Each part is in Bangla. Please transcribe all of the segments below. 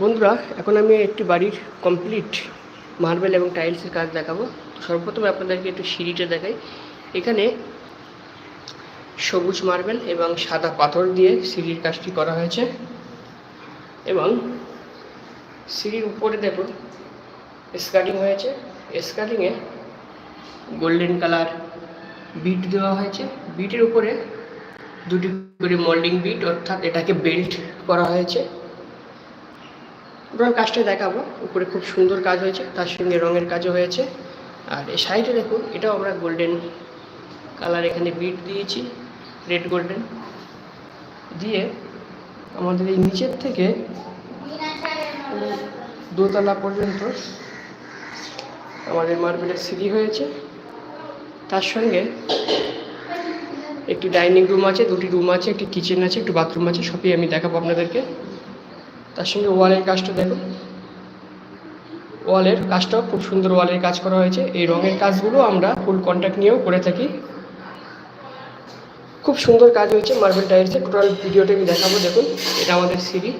বন্ধুরা, এখন আমি একটি বাড়ির কমপ্লিট মার্বেল এবং টাইলসের কাজ দেখাবো। সর্বপ্রথমে আপনাদেরকে একটু সিঁড়িটা দেখাই। এখানে সবুজ মার্বেল এবং সাদা পাথর দিয়ে সিঁড়ির কাজটি করা হয়েছে। এবং সিঁড়ির উপরে দেখুন স্কার্টিং হয়েছে। স্কার্টিংয়ে গোল্ডেন কালার বিট দেওয়া হয়েছে। বিটের উপরে দুটি করে মোল্ডিং বিট অর্থাৎ এটাকে বেল্ট করা হয়েছে। টোটাল কাজটা দেখাবো। উপরে খুব সুন্দর কাজ হয়েছে, তার সঙ্গে রঙের কাজও হয়েছে। আর এই সাইডে দেখুন, এটাও আমরা গোল্ডেন কালার এখানে বিট দিয়েছি রেড গোল্ডেন দিয়ে আমাদের এই নিচের থেকে দোতলা পর্যন্ত আমাদের মার্বেলের সিঁড়ি হয়েছে। তার সঙ্গে একটি ডাইনিং রুম আছে, দুটি রুম আছে, একটি কিচেন আছে, একটু বাথরুম আছে, সবই আমি দেখাবো আপনাদেরকে। তার সঙ্গে ওয়ালের কাজটা দেখুন। ওয়ালের কাজটাও খুব সুন্দর ওয়ালের কাজ করা হয়েছে। এই রঙের কাজগুলো আমরা ফুল কন্ট্যাক্ট নিয়েও করে থাকি। খুব সুন্দর কাজ হয়েছে মার্বেল টাইলসে টোটাল ভিডিওটা আমি দেখাবো, দেখুন। এটা আমাদের সিঁড়ি।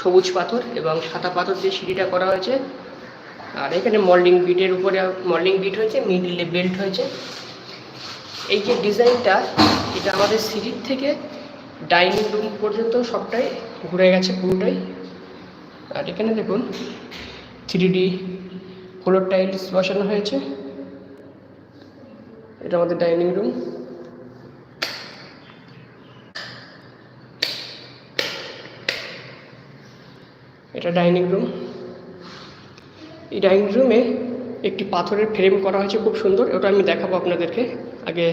সবুজ পাথর এবং সাদা পাথর দিয়ে সিঁড়িটা করা হয়েছে। আর এখানে মল্ডিং বিটের উপরে মল্ডিং বিট হয়েছে মিডিলে বেল্ট হয়েছে। এই যে ডিজাইনটা, এটা আমাদের সিঁড়ির থেকে ডাইনিং রুম পর্যন্ত সবটাই ঘুরে গেছে পুরোটাই। আর এখানে দেখুন থ্রি ডি ফ্লোর টাইলস বসানো হয়েছে। এটা আমাদের ডাইনিং রুম এটা ডাইনিং রুম এই ডাইনিং রুমে একটি পাথরের ফ্রেম করা হয়েছে খুব সুন্দর, ওটা আমি দেখাবো আপনাদেরকে। আগে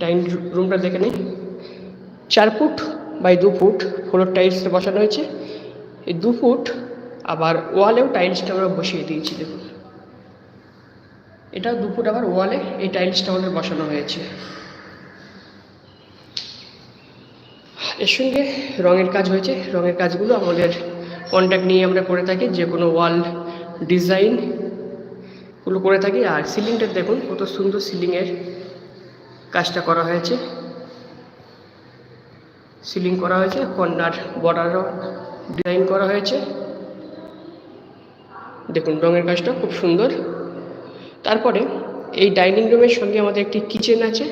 ডাইনিং রুমটা দেখে নিই। চার ফুট বাই দু ফুট ফ্লোর টাইলসটা বসানো হয়েছে। এই দু ফুট আবার ওয়ালেও টাইলসটা আমরা বসিয়ে দিয়েছি, দেখুন। এটা দু ফুট আবার ওয়ালে এই টাইলসটা আমাদের বসানো হয়েছে। এর সঙ্গে রঙের কাজ হয়েছে। রঙের কাজগুলো আমাদের কন্ট্যাক্ট নিয়ে আমরা করে থাকি যে কোনো ওয়াল ডিজাইনগুলো করে থাকি। আর সিলিংটা দেখুন, কত সুন্দর সিলিংয়ের কাজটা করা হয়েছে। সিলিং করা হয়েছে কর্নার বর্ডারও ডিজাইন করা হয়েছে। দেখুন, রঙের কাজটা খুব সুন্দর। তারপরে এই ডাইনিং রুমের সঙ্গে আমাদের একটি কিচেন আছে।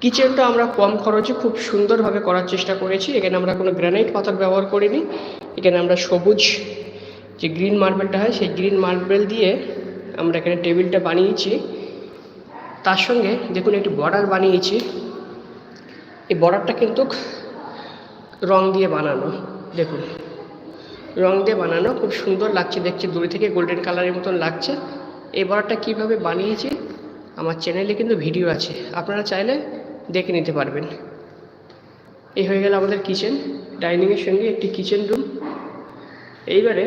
কিচেনটা আমরা কম খরচে খুব সুন্দরভাবে করার চেষ্টা করেছি। এখানে আমরা কোনো গ্রানাইট পাথর ব্যবহার করিনি। এখানে আমরা সবুজ যে গ্রিন মার্বেলটা হয়, সেই গ্রিন মার্বেল দিয়ে আমরা এখানে টেবিলটা বানিয়েছি। তার সঙ্গে দেখুন একটি বর্ডার বানিয়েছি। এই বর্ডারটা কিন্তু রং দিয়ে বানানো, দেখুন। রং দিয়ে বানানো, খুব সুন্দর লাগছে দেখছি দূরে থেকে গোল্ডেন কালারের মতন লাগছে। এই বর্ডারটা কীভাবে বানিয়েছি, আমার চ্যানেলে কিন্তু ভিডিও আছে, আপনারা চাইলে দেখে নিতে পারবেন। এই হয়ে গেল আমাদের কিচেন ডাইনিংয়ের সঙ্গে একটি কিচেন রুম এইবারে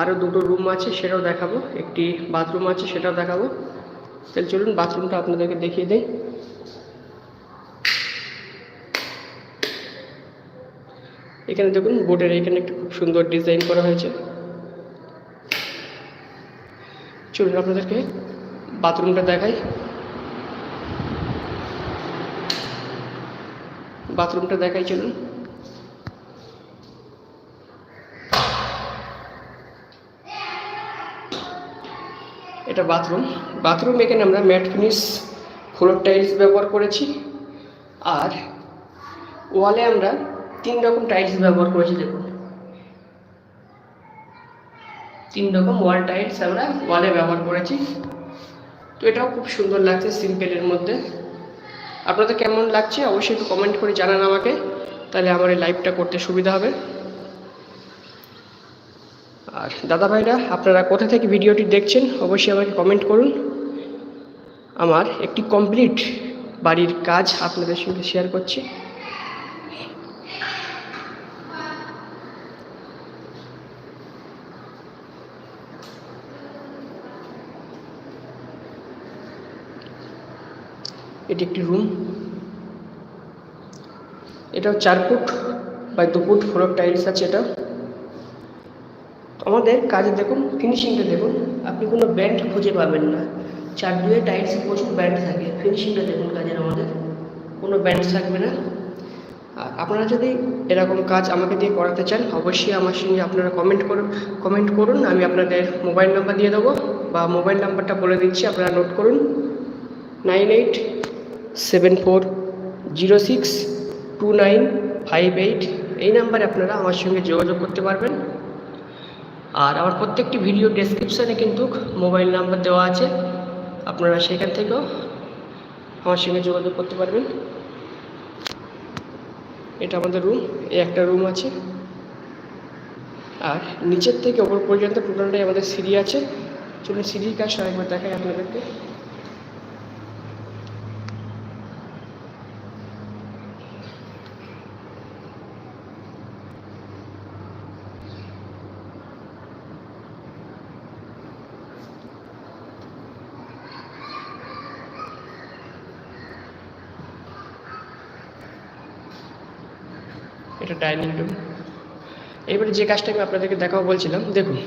আরও দুটো রুম আছে, সেটাও দেখাবো। একটি বাথরুম আছে, সেটাও দেখাবো। তাহলে চলুন বাথরুমটা আপনাদেরকে দেখিয়ে দিই। এখানে দেখুন, বোর্ডের এখানে একটা খুব সুন্দর ডিজাইন করা হয়েছে। চলুন, আপনাদেরকে বাথরুমটা দেখাই। বাথরুমটা দেখাই, চলুন। এটা বাথরুম। বাথরুম এখানে আমরা ম্যাট ফিনিশ, ফ্লোর টাইলস ব্যবহার করেছি। আর ওয়ালে আমরা তিন রকম টাইলস ব্যবহার করেছি, দেখুন। তিন রকম ওয়াল টাইলস আমরা ওয়ালে ব্যবহার করেছি। তো এটাও খুব সুন্দর লাগছে সিম্পলের মধ্যে। আপনাদের কেমন লাগছে অবশ্যই একটু কমেন্ট করে জানান আমাকে। তাহলে আমার এই লাইভটা করতে সুবিধা হবে। আর দাদা ভাইরা আপনারা কোথা থেকে ভিডিওটি দেখছেন, অবশ্যই আমাকে কমেন্ট করুন। আমার একটি কমপ্লিট বাড়ির কাজ আপনাদের সঙ্গে শেয়ার করছি। এটি একটি রুম এটাও চার ফুট বাই দু ফুট ফ্লোর টাইলস আছে এটা। আমাদের কাজে দেখুন ফিনিশিংটা দেখুন, আপনি কোনো ব্যান্ড খুঁজে পাবেন না। চার দুয়ে টাইলসে প্রচুর ব্যান্ড থাকে ফিনিশিংটা দেখুন কাজের আমাদের। কোনো ব্যান্ড থাকবে না। আর আপনারা যদি এরকম কাজ আমাকে দিয়ে করাতে চান, অবশ্যই আমার সঙ্গে আপনারা কমেন্ট করুন কমেন্ট করুন, আমি আপনাদের মোবাইল নাম্বার দিয়ে দেবো বা মোবাইল নাম্বারটা বলে দিচ্ছি, আপনারা নোট করুন। Nine eight seven four zero six two nine five eight এই নাম্বারে আপনারা আমার সঙ্গে যোগাযোগ করতে পারবেন। আর আমার প্রত্যেকটি ভিডিও ডেসক্রিপশানে কিন্তু মোবাইল নাম্বার দেওয়া আছে। আপনারা সেখান থেকেও আমার সঙ্গে যোগাযোগ করতে পারবেন। এটা আমাদের রুম এই একটা রুম আছে। আর নিচের থেকে ওপর পর্যন্ত টোটালটাই আমাদের সিঁড়ি আছে। চলুন সিঁড়ির কাজটা একবার দেখাই আপনাদেরকে। ডাইনিং রুম এবারে যে কাজটা আমি আপনাদেরকে দেখাবো বলছিলাম, দেখুন,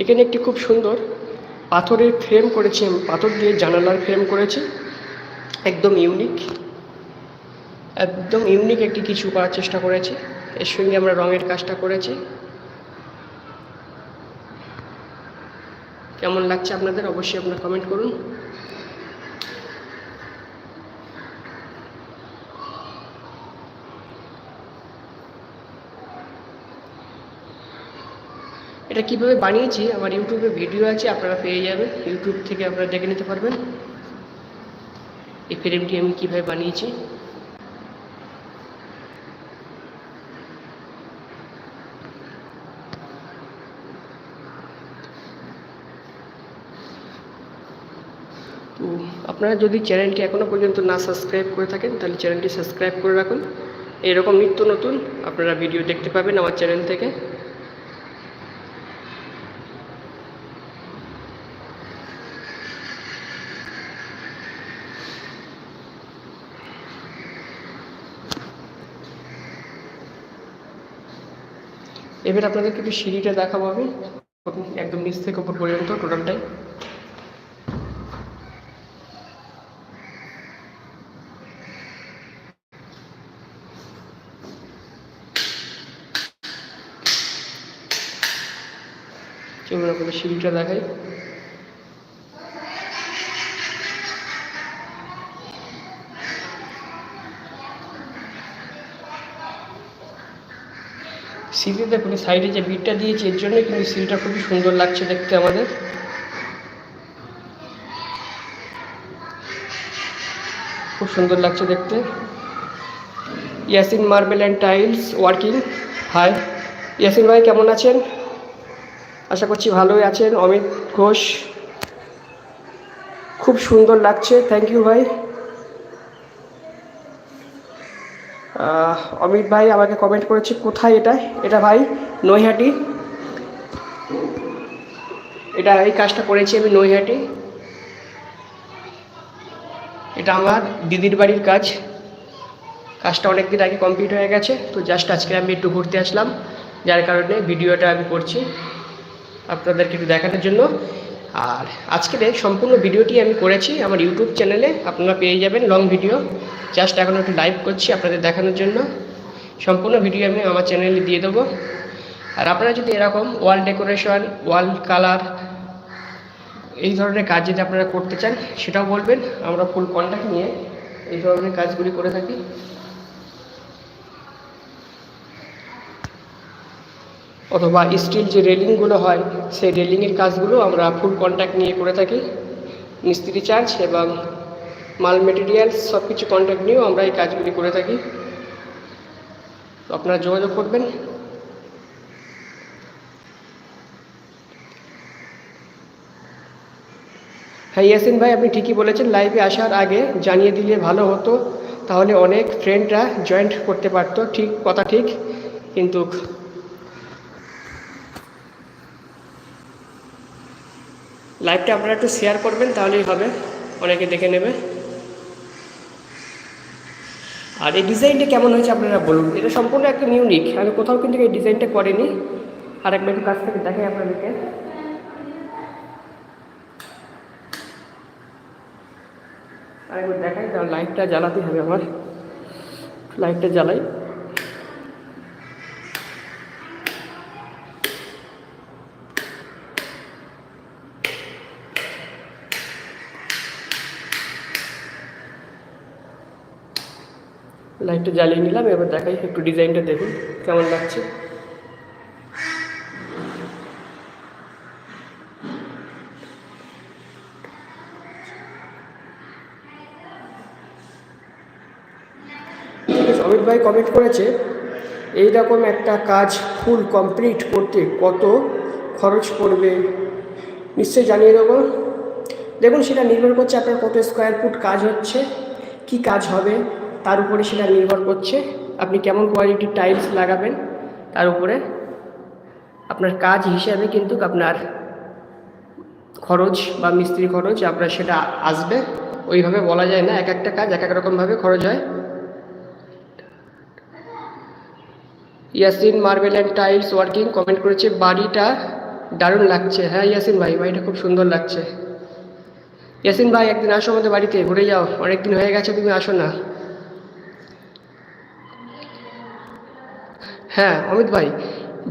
এখানে একটি খুব সুন্দর পাথরের ফ্রেম করেছি আমি পাথর দিয়ে জানালার ফ্রেম করেছি। একদম ইউনিক একদম ইউনিক একটি কিছু করার চেষ্টা করেছি। এর সঙ্গে আমরা রঙের কাজটা করেছি। কেমন লাগছে আপনাদের? অবশ্যই আপনারা কমেন্ট করুন। এটা কীভাবে বানিয়েছি, আমার ইউটিউবে ভিডিও আছে, আপনারা পেয়ে যাবেন। ইউটিউব থেকে আপনারা দেখে নিতে পারবেন। এই ফ্রেমটি আমি কীভাবে বানিয়েছি। তো আপনারা যদি চ্যানেলটি এখনও পর্যন্ত না সাবস্ক্রাইব করে থাকেন, তাহলে চ্যানেলটি সাবস্ক্রাইব করে রাখুন। এরকম নিত্য নতুন আপনারা ভিডিও দেখতে পাবেন আমার চ্যানেল থেকে। এবার আপনাদেরকে একটু সিঁড়িটা দেখাবো আমি। একদম নিচ থেকে ওপর পর্যন্ত টোটালটাই। সিঁড়িটা দেখাই। সিঁড়ি দেখুন সাইডে যে বিটটা দিয়েছে, এর জন্য কিন্তু সিঁড়িটা খুবই সুন্দর লাগছে দেখতে আমাদের। খুব সুন্দর লাগছে দেখতে। Yasin marble and tiles working. Hi. Yasin ভাই, কেমন আছেন? আশা করছি ভালোই আছেন, অমিত ঘোষ। খুব সুন্দর লাগছে থ্যাংক ইউ ভাই। অমিত ভাই আমাকে কমেন্ট করেছে, কোথায় এটা? এটা ভাই, নৈহাটি। এটা এই কাজটা করেছি আমি নৈহাটি। এটা আমার দিদির বাড়ির কাজ। কাজটা অনেক দিন আগে কমপ্লিট হয়ে গেছে, তো জাস্ট আজকে আমি একটু ঘুরতে আসলাম। যার কারণে ভিডিওটা আমি করছি। আপনাদেরকে একটু দেখানোর জন্য। আর আজকের সম্পূর্ণ ভিডিওটি আমি করেছি আমার ইউটিউব চ্যানেলে, আপনারা পেয়ে যাবেন লং ভিডিও জাস্ট এখন একটু লাইভ করছি আপনাদের দেখানোর জন্য। সম্পূর্ণ ভিডিও আমি আমার চ্যানেলে দিয়ে দেবো। আর আপনারা যদি এরকম ওয়াল ডেকোরেশন ওয়াল কালার এই ধরনের কাজ যদি আপনারা করতে চান, সেটাও বলবেন। আমরা ফুল কন্ট্যাক্ট নিয়ে এই ধরনের কাজগুলি করে থাকি। অথবা স্টিল যে রেলিংগুলো হয়, সেই রেলিংয়ের কাজগুলো আমরা ফুল কন্ট্যাক্ট নিয়ে করে থাকি। মিস্ত্রি চার্জ এবং মাল মেটেরিয়ালস সব কিছু কন্ট্যাক্ট নিয়েও আমরা এই কাজগুলি করে থাকি। আপনারা যোগাযোগ করবেন। হ্যাঁ ইয়াসিন ভাই, আপনি ঠিকই বলেছেন লাইভে আসার আগে জানিয়ে দিলে ভালো হতো, তাহলে অনেক ফ্রেন্ডরা জয়েন্ট করতে পারতো, ঠিক, কথা ঠিক, কিন্তু লাইভটা আপনারা একটু শেয়ার করবেন, তাহলেই হবে। অনেকে দেখে নেবে। আর এই ডিজাইনটা কেমন হয়েছে আপনারা বলুন। এটা সম্পূর্ণ একদম ইউনিক আমি কোথাও কিন্তু এই ডিজাইনটা করিনি। আর একবার একটু কাছ থেকে দেখাই আপনাদেরকে। আরেকবার দেখাই কারণ লাইটটা জ্বালাতে হবে আমার। লাইটটা জ্বালাই। লাইটটা জ্বালিয়ে নিলাম, এবার দেখাই একটু ডিজাইনটা দেখুন, কেমন লাগছে। অমিত ভাই কমেন্ট করেছে এই রকম একটা কাজ ফুল কমপ্লিট করতে কত খরচ পড়বে? নিশ্চয়ই জানিয়ে দেবো। দেখুন, সেটা নির্ভর করছে আপনার কত স্কোয়ার ফুট কাজ হচ্ছে, কি কাজ হবে তার উপরে সেটা নির্ভর করছে। আপনি কেমন কোয়ালিটির টাইলস লাগাবেন, তার উপরে আপনার কাজ হিসাবে কিন্তু আপনার খরচ বা মিস্ত্রি খরচ আপনার সেটা আসবে। ওইভাবে বলা যায় না, এক একটা কাজ এক এক রকমভাবে খরচ হয়। Yasin marble and tiles working comment করেছে, বাড়িটা দারুণ লাগছে। হ্যাঁ ইয়াসিন ভাই, বাড়িটা খুব সুন্দর লাগছে। ইয়াসিন ভাই, একদিন আসো আমাদের বাড়িতে, ঘুরে যাও। অনেকদিন হয়ে গেছে, তুমি আসো না। হ্যাঁ অমিত ভাই,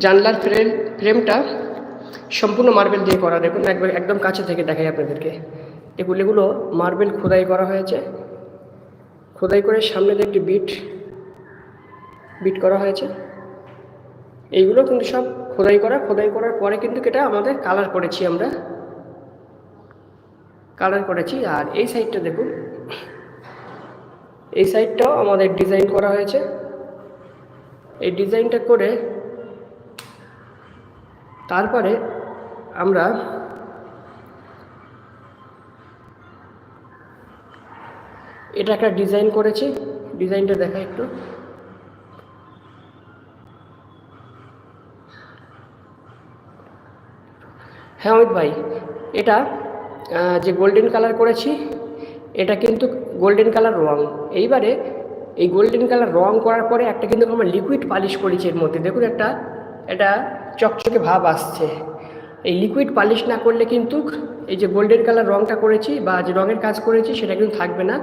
জানলার ফ্রেম ফ্রেমটা সম্পূর্ণ মার্বেল দিয়ে করা। দেখুন একবার একদম কাছে থেকে দেখাই আপনাদেরকে। এগুলো এগুলো মার্বেল খোদাই করা হয়েছে। খোদাই করে সামনে একটি বিট বিট করা হয়েছে। এইগুলো কিন্তু সব খোদাই করা। খোদাই করার পরে কিন্তু এটা আমাদের কালার করেছি আমরা। কালার করেছি। আর এই সাইডটা দেখুন, এই সাইডটাও আমাদের ডিজাইন করা হয়েছে। এই ডিজাইনটা করে তারপরে আমরা এটা একটা ডিজাইন করেছি। ডিজাইনটা দেখা একটু। হ্যাঁ অমিত ভাই, এটা যে গোল্ডেন কালার করেছি, এটা কিন্তু গোল্ডেন কালার রং এইবারে এই গোল্ডেন কালার রং করার পরে একটা কিন্তু আমরা লিকুইড পালিশ করেছি এর মধ্যে। দেখুন একটা এটা চকচকে ভাব আসছে। এই লিকুইড পালিশ না করলে কিন্তু এই যে গোল্ডেন কালার রংটা করেছি বা যে রঙের কাজ করেছি সেটা কিন্তু থাকবে না।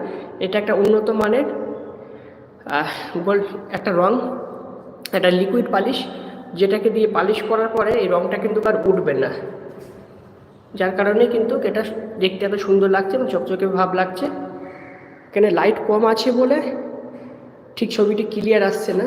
এটা একটা উন্নত মানের গোল্ড একটা রং, একটা লিকুইড পালিশ যেটাকে দিয়ে পালিশ করার পরে এই রংটা কিন্তু আর উঠবে না। যার কারণে কিন্তু এটা দেখতে এত সুন্দর লাগছে এবং চকচকে ভাব লাগছে। এখানে লাইট কম আছে বলে ঠিক ছবিটি ক্লিয়ার আসছে না?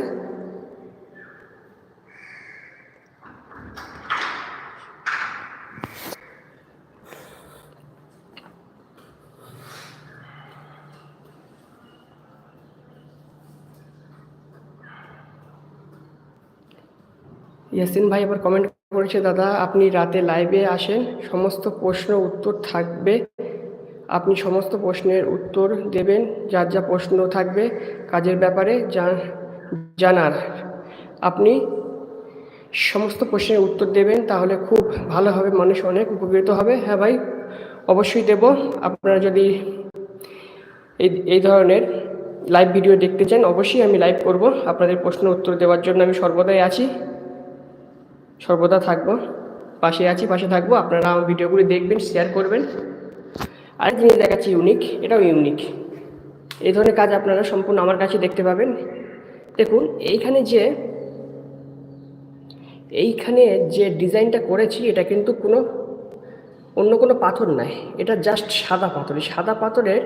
ইয়াসিন ভাই আবার কমেন্ট করেছে, দাদা, আপনি রাতে লাইভে আসেন। সমস্ত প্রশ্ন উত্তর থাকবে। আপনি সমস্ত প্রশ্নের উত্তর দেবেন, যার যা প্রশ্ন থাকবে কাজের ব্যাপারে জানার। আপনি সমস্ত প্রশ্নের উত্তর দেবেন, তাহলে খুব ভালো হবে, মানুষ অনেক উপকৃত হবে। হ্যাঁ ভাই, অবশ্যই দেব। আপনারা যদি এই এই ধরনের লাইভ ভিডিও দেখতে চান, অবশ্যই আমি লাইভ করব। আপনাদের প্রশ্ন উত্তর দেওয়ার জন্য আমি সর্বদাই আছি। সর্বদা থাকব। পাশে আছি, পাশে থাকব। আপনারা আমার ভিডিওগুলি দেখবেন শেয়ার করবেন। আরেক জিনিস দেখাচ্ছি? ইউনিক এটাও ইউনিক এই ধরনের কাজ আপনারা সম্পূর্ণ আমার কাছে দেখতে পাবেন। দেখুন, এইখানে যে এইখানে যে ডিজাইনটা করেছি, এটা কিন্তু কোনো, অন্য কোনো পাথর নাই। এটা জাস্ট সাদা পাথর। এই সাদা পাথরের,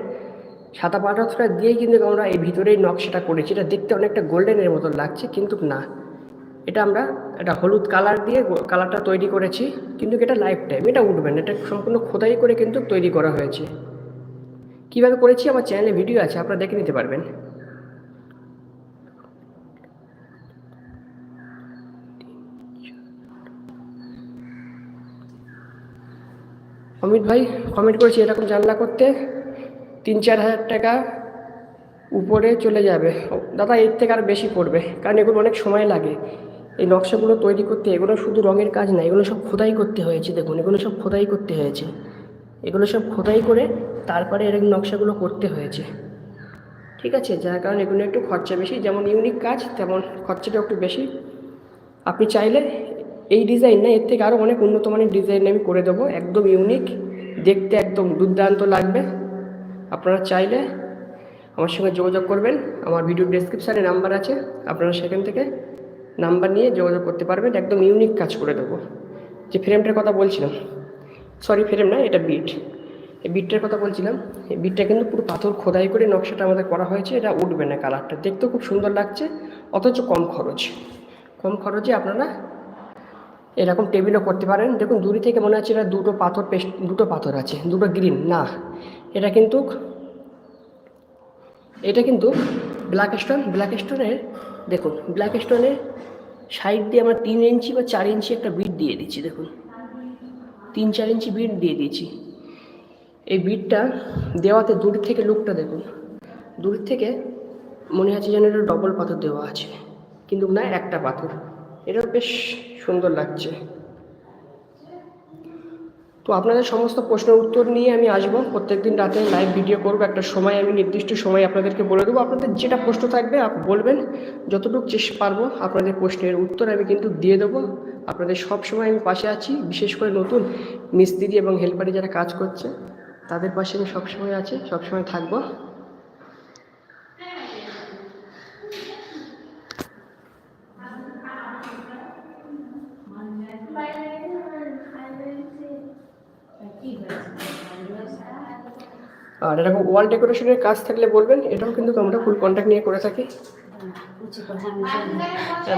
সাদা পাথরটা দিয়েই কিন্তু আমরা এই ভিতরেই নকশাটা করেছি। এটা দেখতে অনেকটা গোল্ডেনের মতো লাগছে, কিন্তু না। এটা আমরা এটা হলুদ কালার দিয়ে কালারটা তৈরি করেছি, কিন্তু এটা লাইফ টাইম এটা উঠবে না, এটা সম্পূর্ণ খোদাই করে কিন্তু তৈরি করা হয়েছে। কীভাবে করেছি আমার চ্যানেলে ভিডিও আছে, আপনারা দেখে নিতে পারবেন। অমিত ভাই কমেন্ট করেছি এরকম জানলা করতে, তিন চার হাজার টাকা উপরে চলে যাবে। দাদা, এর থেকে আর বেশি পড়বে, কারণ এগুলো অনেক সময় লাগে। এই নকশাগুলো তৈরি করতে, এগুলো শুধু রঙের কাজ না, এগুলো সব খোদাই করতে হয়েছে দেখুন, এগুলো সব খোদাই করতে হয়েছে। এগুলো সব খোদাই করে তারপরে এরকম নকশাগুলো করতে হয়েছে। ঠিক আছে, যার কারণে এগুলো একটু খরচা বেশি, যেমন ইউনিক কাজ, তেমন খরচাটা একটু বেশি। আপনি চাইলে এই ডিজাইন না, এর থেকে আরও অনেক উন্নত মানের ডিজাইন আমি করে দেবো, একদম ইউনিক, দেখতে একদম দুর্দান্ত লাগবে। আপনারা চাইলে আমার সঙ্গে যোগাযোগ করবেন, আমার ভিডিও ডেসক্রিপশানে নাম্বার আছে, আপনারা সেখান থেকে নাম্বার নিয়ে যোগাযোগ করতে পারবেন, একদম ইউনিক কাজ করে দেবো। যে ফ্রেমটার কথা বলছিলাম সরি ফ্রেম না, এটা বিট এই বিটটার কথা বলছিলাম, এই বিটটা কিন্তু পুরো পাথর খোদাই করে নকশাটা আমাদের করা হয়েছে, এটা উঠবে না কালারটা দেখতেও খুব সুন্দর লাগছে, অথচ কম খরচ। কম খরচে আপনারা এরকম টেবিলও করতে পারেন। দেখুন, দূরে থেকে মনে হচ্ছে এটা দুটো পাথর পেস্ট দুটো পাথর আছে, দুটো গ্রিন না। এটা কিন্তু এটা কিন্তু ব্ল্যাক স্টোন ব্ল্যাক স্টোনের দেখুন ব্ল্যাক স্টোনের সাইড দিয়ে আমরা তিন ইঞ্চি বা চার ইঞ্চি একটা বিট দিয়ে দিচ্ছি, দেখুন। তিন, চার ইঞ্চি বিট দিয়ে দিয়েছি এই বিটটা দেওয়াতে দূর থেকে লুকটা দেখুন। দূর থেকে মনে হচ্ছে যেন এটা ডবল পাথর দেওয়া আছে। কিন্তু না, একটা পাথর। এটাও বেশ সুন্দর লাগছে। তো আপনাদের সমস্ত প্রশ্নের উত্তর নিয়ে আমি আসব। প্রত্যেকদিন রাতে লাইভ ভিডিও করব। একটা সময়, আমি নির্দিষ্ট সময় আপনাদেরকে বলে দেবো। আপনাদের যেটা প্রশ্ন থাকবে বলবেন। যতটুকু চেষ্টা পারব আপনাদের প্রশ্নের উত্তর আমি কিন্তু দিয়ে দেবো। আপনাদের সব সময় আমি পাশে আছি। বিশেষ করে নতুন মিস্ত্রি এবং হেল্পারে যারা কাজ করছে, তাদের পাশে আমি সবসময় আছি সবসময় থাকব। আর এরকম ওয়াল ডেকোরেশনের কাজ থাকলে বলবেন এটাও কিন্তু আমরা ফুল কন্ট্যাক্ট নিয়ে করে থাকি।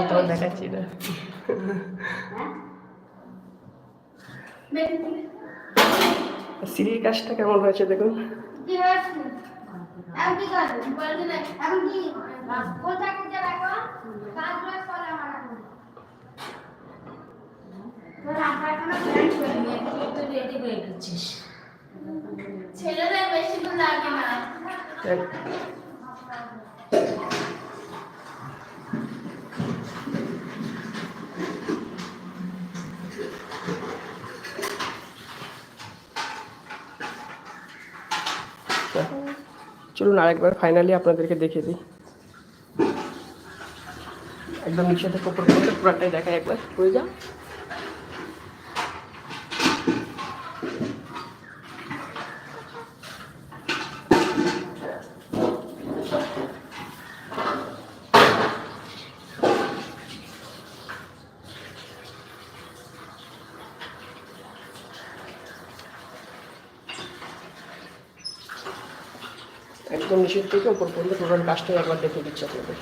তোমার দেখাচ্ছি না। সিঁড়ির কাজটা কেমন হয়েছে দেখুন। রেডি হয়ে গেছিস ছেলেদের বেশি তো লাগে না। চলুন আরেকবার ফাইনালি আপনাদেরকে দেখিয়ে দিই। একদম নিচে থেকে পুরাটাই দেখায় একবার। হয়ে যা। একদম নিচের থেকে ওপর পর্যন্ত টোটাল কাজটাই একবার দেখে দিচ্ছি আপনাদের।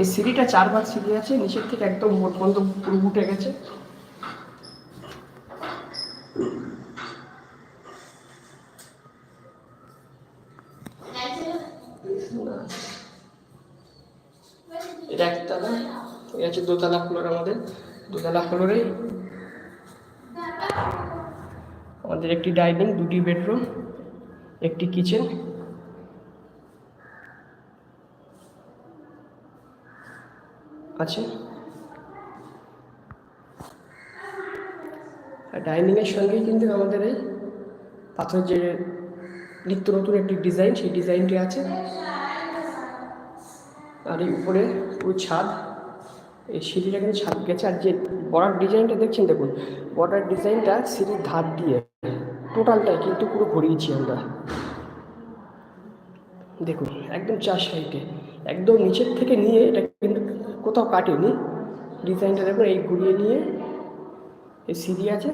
এই সিঁড়িটা চারবার সিঁড়ি আছে, নিচের থেকে একদম উপর পর্যন্ত পুরো উঠে গেছে। এটা একতলা এই আছে দোতলা ফ্লোর আমাদের। দোতলা ফ্লোরে আমাদের একটি ডাইনিং, দুটি বেডরুম, একটি কিচেন। আছে। আর ডাইনিংয়ের সঙ্গে কিন্তু আমাদের এই পাথর যে নিত্য নতুন একটি ডিজাইন, সেই ডিজাইনটি আছে। আর এই উপরে পুরো ছাদ। এই সিঁড়িটা কিন্তু ছাদ গেছে। আর যে বর্ডার ডিজাইনটা দেখছেন দেখুন, বর্ডার ডিজাইনটা সিঁড়ির ধার দিয়ে টোটালটাই কিন্তু পুরো ঘুরিয়েছি আমরা। দেখুন, একদম চার সাইডে একদম নিচের থেকে নিয়ে এটা কিন্তু কোথাও কাটেনি। ডিজাইনটা দেখুন, এই ঘুরিয়ে নিয়ে এই সিঁড়ি আছে।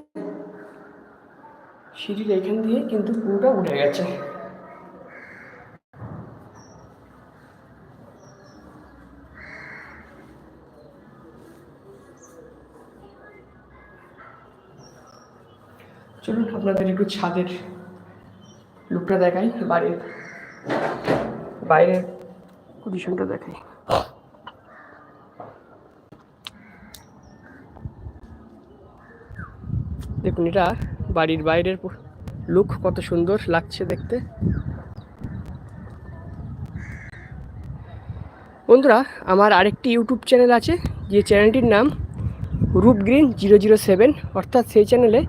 সিঁড়ির এখান দিয়ে কিন্তু পুরোটা উঠে গেছে। চলুন আপনাদের একটু ছাদের লুকটা দেখাই, বাড়ির বাইরের পজিশনটা দেখাই। দেখুন, এটা বাড়ির বাইরের লুক কত সুন্দর লাগছে দেখতে। বন্ধুরা, আমার আরেকটি ইউটিউব চ্যানেল আছে, যে চ্যানেলটির নাম Roop green zero zero seven, অর্থাৎ সেই চ্যানেলে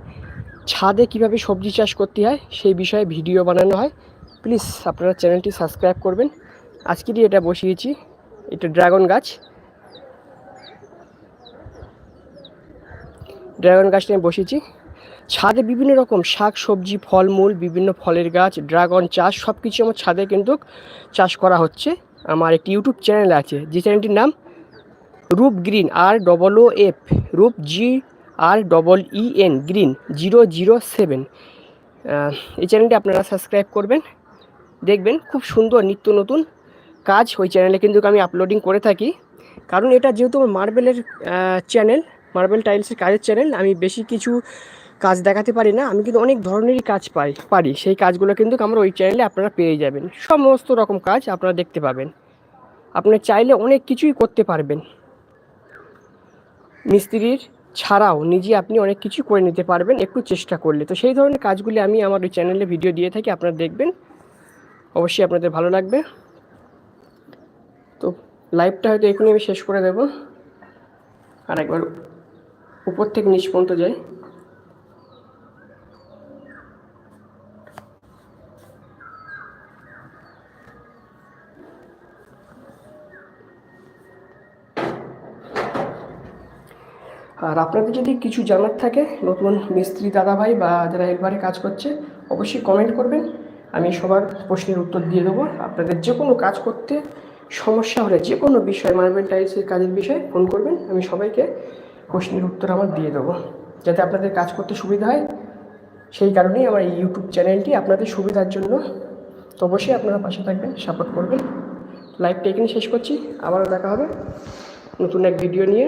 ছাদে কীভাবে সবজি চাষ করতে হয়, সেই বিষয়ে ভিডিও বানানো হয়। প্লিজ আপনারা চ্যানেলটি সাবস্ক্রাইব করবেন। আজকেরই এটা বসিয়েছি। এটা ড্রাগন গাছ। ড্রাগন গাছটা আমি বসিয়েছি। ছাদে বিভিন্ন রকম শাক, সবজি, ফলমূল, বিভিন্ন ফলের গাছ, ড্রাগন চাষ সব কিছু আমার ছাদে কিন্তু চাষ করা হচ্ছে। আমার একটি ইউটিউব চ্যানেল আছে, যে চ্যানেলটির নাম Roop green R double O F Roop G R double E N green zero zero seven এই চ্যানেলটি আপনারা সাবস্ক্রাইব করবেন, দেখবেন খুব সুন্দর নিত্য নতুন কাজ ওই চ্যানেলে কিন্তু আমি আপলোডিং করে থাকি। কারণ এটা যেহেতু আমার মার্বেলের চ্যানেল মার্বেল টাইলসের কাজের চ্যানেল আমি বেশি কিছু কাজ দেখাতে পারি না, আমি কিন্তু অনেক ধরনেরই কাজ পাই, পারি। সেই কাজগুলো কিন্তু আমার ওই চ্যানেলে আপনারা পেয়ে যাবেন। সমস্ত রকম কাজ আপনারা দেখতে পাবেন। আপনার চাইলে অনেক কিছুই করতে পারবেন। মিস্ত্রির ছাড়াও নিজে আপনি অনেক কিছু করে নিতে পারবেন, একটু চেষ্টা করলে। তো সেই ধরনের কাজগুলি আমি আমার ওই চ্যানেলে ভিডিও দিয়ে থাকি, আপনারা দেখবেন। অবশ্যই আপনাদের ভালো লাগবে। তো লাইভটা হয়তো এখনই আমি শেষ করে দেব। আর একবার উপর থেকে নিচ পর্যন্ত যাই। আর আপনাদের যদি কিছু জানার থাকে, নতুন মিস্ত্রি দাদাভাই বা যারা হেলপারে কাজ করছে, অবশ্যই কমেন্ট করবেন। আমি সবার প্রশ্নের উত্তর দিয়ে দেবো। আপনাদের যে কোনো কাজ করতে সমস্যা হলে যে কোনো বিষয় মার্বেল টাইলসের কাজের বিষয়ে ফোন করবেন। আমি সবাইকে প্রশ্নের উত্তর আমার দিয়ে দেবো। যাতে আপনাদের কাজ করতে সুবিধা হয়। সেই কারণেই আমার এই ইউটিউব চ্যানেলটি আপনাদের সুবিধার জন্য। তো অবশ্যই আপনারা পাশে থাকবেন সাপোর্ট করবেন। লাইভটা এখানে শেষ করছি। আবারও দেখা হবে নতুন এক ভিডিও নিয়ে।